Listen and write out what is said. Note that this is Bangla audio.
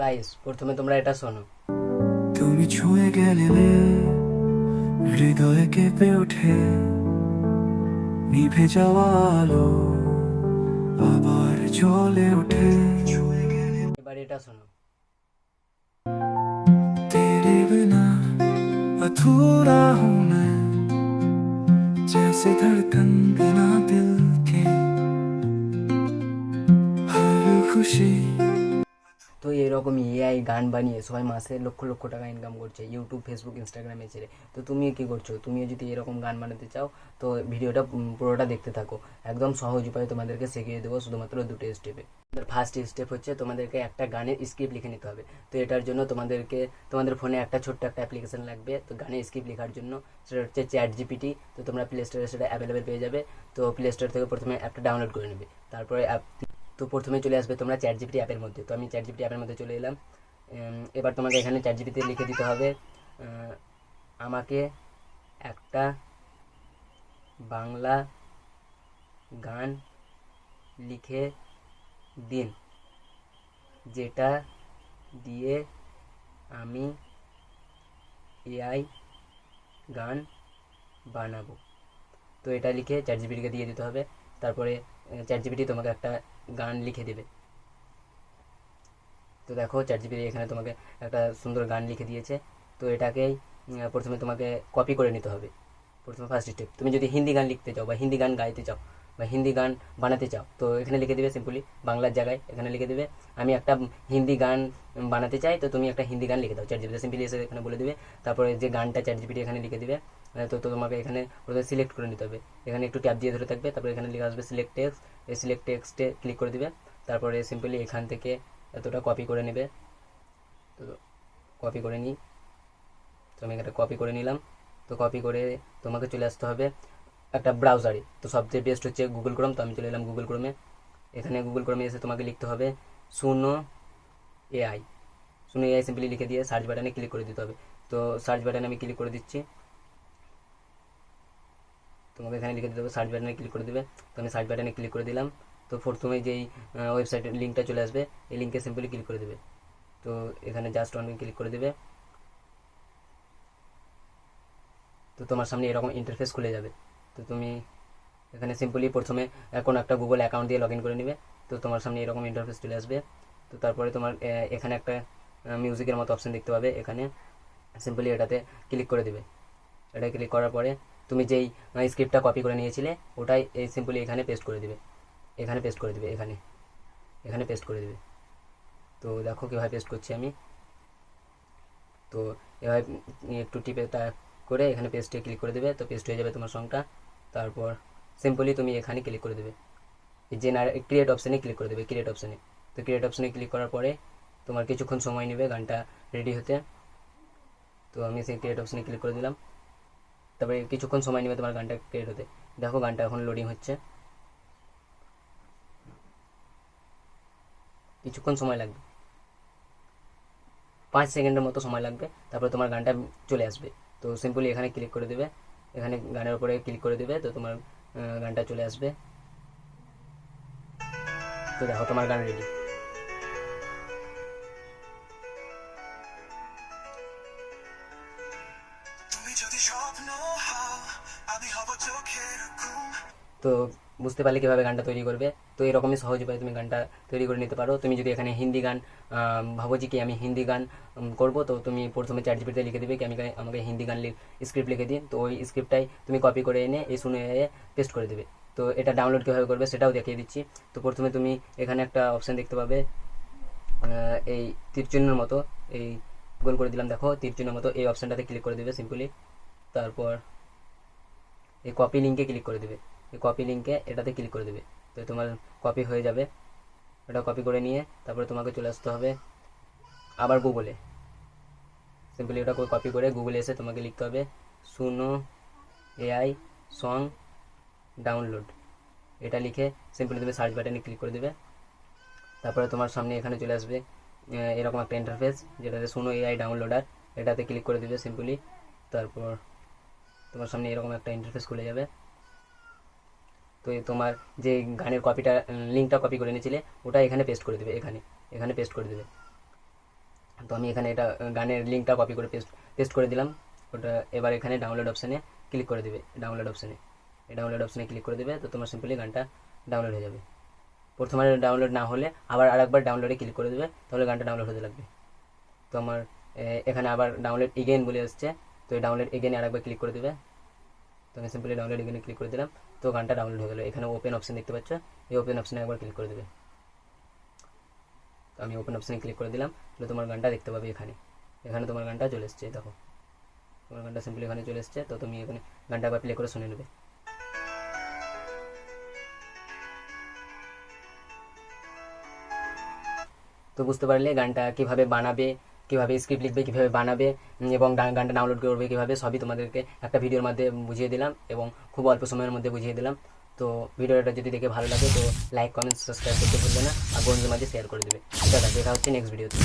গাইস প্রথমে তোমরা এটা শোনো তুমি ছুঁয়ে গেলে হৃদয়ে কেঁপে ওঠে নিভে যাওয়া আলো আবার জ্বলে ওঠে এবার এটা শোনো तेरे बिना अधूरा हूँ मैं जैसे धड़कन बिना दिल के हर खुशी তো এরকম এআই গান বানিয়ে সবাই মাসে লক্ষ লক্ষ টাকা ইনকাম করছে ইউটিউব ফেসবুক ইনস্টাগ্রামে ছেড়ে তো তুমি কি করছ? তুমিও যদি এরকম গান বানাতে চাও, তো ভিডিওটা পুরোটা দেখতে থাকো। একদম সহজ উপায়ে তোমাদেরকে শিখিয়ে দেবো শুধুমাত্র দুটো স্টেপে ফার্স্ট স্টেপ হচ্ছে তোমাদেরকে একটা গানের স্ক্রিপ্ট লিখে নিতে হবে। তো এটার জন্য তোমাদেরকে, তোমাদের ফোনে একটা ছোট্ট একটা অ্যাপ্লিকেশন লাগবে। তো গানের স্ক্রিপ্ট লেখার জন্য সেটা হচ্ছে চ্যাট জিপিটি তো তোমরা প্লে স্টোরে সেটা অ্যাভেলেবেল পেয়ে যাবে। তো প্লে স্টোর থেকে প্রথমে অ্যাপটা ডাউনলোড করে নেবে। তারপরে অ্যাপ তো প্রথমে চলে আসবে তোমরা চ্যাট জিপিটি অ্যাপের মধ্যে। তো আমি চ্যাট জিপিটি অ্যাপের মধ্যে চলে এলাম। এবার তোমাকে এখানে চ্যাট জিপিতে লিখে দিতে হবে আমাকে একটা বাংলা গান লিখে দিন, যেটা দিয়ে আমি এআই গান বানাবো। তো এটা লিখে চ্যাট জিপিটিকে দিয়ে দিতে হবে। তারপরে চ্যাট জিপিটি তোমাকে একটা গান লিখে দেবে। তো দেখো চ্যাট জিপিটি এখানে তোমাকে একটা সুন্দর গান লিখে দিয়েছে। তো এটাকেই প্রথমে তোমাকে কপি করে নিতে হবে। প্রথমে ফার্স্ট স্টেপ তুমি যদি হিন্দি গান লিখতে চাও বা হিন্দি গান গাইতে চাও বা হিন্দি গান বানাতে চাও। তো এখানে লিখে দেবে সিম্পলি বাংলার জায়গায় এখানে লিখে দেবে, আমি একটা হিন্দি গান বানাতে চাই, তো তুমি একটা হিন্দি গান লিখে দাও। চ্যাট জিপিটি সিম্পলি এসে এখানে বলে দেবে, তারপরে যে গানটা চ্যাট জিপিটি এখানে লিখে দেবে তো তোমাকে এখানে প্রথমে সিলেক্ট করে নিতে হবে। এখানে একটু ট্যাপ দিয়ে ধরে থাকবে, তারপরে এখানে লিখে আসবে সিলেক্ট টেক্সট এই সিলেক্ট টেক্সটে ক্লিক করে দিবে, তারপরে সিম্পলি এখান থেকে এতটা কপি করে নেবে। তো কপি করে নিই। তো আমি এটা কপি করে নিলাম। তো কপি করে তোমাকে চলে আসতে হবে একটা ব্রাউজারে তো সবচেয়ে বেস্ট হচ্ছে গুগল ক্রোম তো আমি চলে এলাম গুগল ক্রোমে এখানে গুগল ক্রোমে এসে তোমাকে লিখতে হবে শূন্য এআই শূন্য এআই সিম্পলি লিখে দিয়ে সার্চ বাটনে ক্লিক করে দিতে হবে। তো সার্চ বাটনে আমি ক্লিক করে দিচ্ছি। তোমাকে এখানে লিখে দিতে হবে সার্চ বাটনে ক্লিক করে দেবে। তো আমি সার্চ বাটনে ক্লিক করে দিলাম। তো প্রথমে যেই ওয়েবসাইটের লিঙ্কটা চলে আসবে, এই লিঙ্কে সিম্পলি ক্লিক করে দেবে। তো এখানে জাস্ট অন ক্লিক করে দেবে। তো তোমার সামনে এরকম ইন্টারফেস খুলে যাবে। তো তুমি এখানে সিম্পলি প্রথমে কোনো একটা গুগল অ্যাকাউন্ট দিয়ে লগ ইন করে নেবে। তো তোমার সামনে এরকম ইন্টারফেস চলে আসবে। তো তারপরে তোমার এখানে একটা মিউজিকের মতো অপশন দেখতে পাবে। এখানে সিম্পলি এটাতে ক্লিক করে দেবে। এটা ক্লিক করার পরে তুমি যেই স্ক্রিপ্টটা কপি করে নিয়েছিলে, ওটাই এই সিম্পলি এখানে পেস্ট করে দেবে। এখানে পেস্ট করে দেবে, এখানে। এখানে পেস্ট করে দেবে। তো দেখো কীভাবে পেস্ট করছি আমি। তো এভাবে একটু টিপে করে এখানে পেস্টে ক্লিক করে দেবে। তো পেস্ট হয়ে যাবে তোমার সংটা তারপর সিম্পলি তুমি এখানে ক্লিক করে দেবে। জেনার ক্রিয়েট অপশানে ক্লিক করে দেবে ক্রিয়েট অপশানে তো ক্রিয়েট অপশানে ক্লিক করার পরে তোমার কিছুক্ষণ সময় নেবে গানটা রেডি হতে। তো আমি সেই ক্রিয়েট অপশানে ক্লিক করে দিলাম। তারপরে কিছুক্ষণ সময় নেবে তোমার গানটা ক্রিয়েট হতে। দেখো গানটা এখন লোডিং হচ্ছে। কিছুক্ষণ সময় লাগবে। পাঁচ সেকেন্ডের মতো সময় লাগবে। তারপরে তোমার গানটা চলে আসবে। তো সিম্পলি এখানে ক্লিক করে দেবে। এখানে গানের উপরে ক্লিক করে দেবে তো তোমার গানটা চলে আসবে। তো দেখো তোমার গান রেডি তো বুঝতে পারলে কীভাবে গানটা তৈরি করবে? তো এরকমই সহজ উপায়ে তুমি গানটা তৈরি করে নিতে পারো। তুমি যদি এখানে হিন্দি গান ভাবো যে কি আমি হিন্দি গান করব, তো তুমি প্রথমে চ্যাট জিপিতে লিখে দেবে কি আমি আমাকে হিন্দি গান স্ক্রিপ্ট লিখে দিন তো ওই স্ক্রিপ্টটাই তুমি কপি করে এনে এই শুনে পেস্ট করে দেবে। তো এটা ডাউনলোড কীভাবে করবে সেটাও দেখিয়ে দিচ্ছি। তো প্রথমে তুমি এখানে একটা অপশান দেখতে পাবে। এই তীরচিহ্নের মতো এই গোল করে দিলাম, দেখো। তীরচিহ্নের মতো এই অপশানটাতে ক্লিক করে দেবে সিম্পলি তারপর এই কপি লিঙ্কে ক্লিক করে দেবে। কপি লিঙ্কে এটাতে ক্লিক করে দেবে। তো তোমার কপি হয়ে যাবে। এটা কপি করে নিয়ে তারপরে তোমাকে চলে আসতে হবে আবার গুগলে সিম্পলি ওটা কপি করে গুগলে এসে তোমাকে লিখতে হবে শুনো এআই সং ডাউনলোড এটা লিখে সিম্পলি তুমি সার্চ বাটনে ক্লিক করে দেবে। তারপরে তোমার সামনে এখানে চলে আসবে এরকম একটা ইন্টারফেস যেটাতে শুনো এআই ডাউনলোডার এটাতে ক্লিক করে দেবে সিম্পলি তারপর তোমার সামনে এরকম একটা ইন্টারফেস খুলে যাবে। তো তোমার যে গানের কপিটা লিঙ্কটা কপি করে নিয়েছিলে ওটা এখানে পেস্ট করে দেবে, এখানে এখানে পেস্ট করে দেবে। তো আমি এখানে এটা, গানের লিঙ্কটা কপি করে পেস্ট পেস্ট করে দিলাম। ওটা এবার এখানে ডাউনলোড অপশানে ক্লিক করে দেবে ডাউনলোড অপশানে এই ডাউনলোড অপশানে ক্লিক করে দেবে, তো তোমার সিম্পলি গানটা ডাউনলোড হয়ে যাবে। প্রথমে ডাউনলোড না হলে আবার আরেকবার ডাউনলোডে ক্লিক করে দেবে, তাহলে গানটা ডাউনলোড হতে লাগবে। তো আমার এখানে আবার ডাউনলোড এগেন বলে আসছে, তো এই ডাউনলোড এগেনে আরেকবার ক্লিক করে দেবে। তো আমি সিম্পলি ডাউনলোড এগেনে ক্লিক করে দিলাম। তো গানটা ডাউনলোড হয়ে গেলো। এখানে ওপেন অপশন দেখতে পাচ্ছ? এই ওপেন অপশানে একবার ক্লিক করে দেবে। তো আমি ওপেন অপশানে ক্লিক করে দিলাম। তাহলে তোমার গানটা দেখতে পাবে এখানে। এখানে তোমার গানটা চলে এসছে দেখো। তোমার গানটা সিম্পলি এখানে চলে এসছে। তো তুমি এখানে গানটা একবার প্লে করে শুনে নেবে। তো বুঝতে পারলে গানটা কীভাবে বানাবে কীভাবে স্ক্রিপ্ট লিখবে, কীভাবে বানাবে এবং গানটা ডাউনলোড করবে কীভাবে, সবই তোমাদেরকে একটা ভিডিওর মধ্যে বুঝিয়ে দিলাম এবং খুব অল্প সময়ের মধ্যে বুঝিয়ে দিলাম। তো ভিডিওটা যদি দেখে ভালো লাগে, তো লাইক কমেন্ট সাবস্ক্রাইব করতে ভুলবে না। আর বন্ধুদের মাঝে শেয়ার করে দেবে। আছে দেখা হচ্ছে নেক্সট ভিডিওতে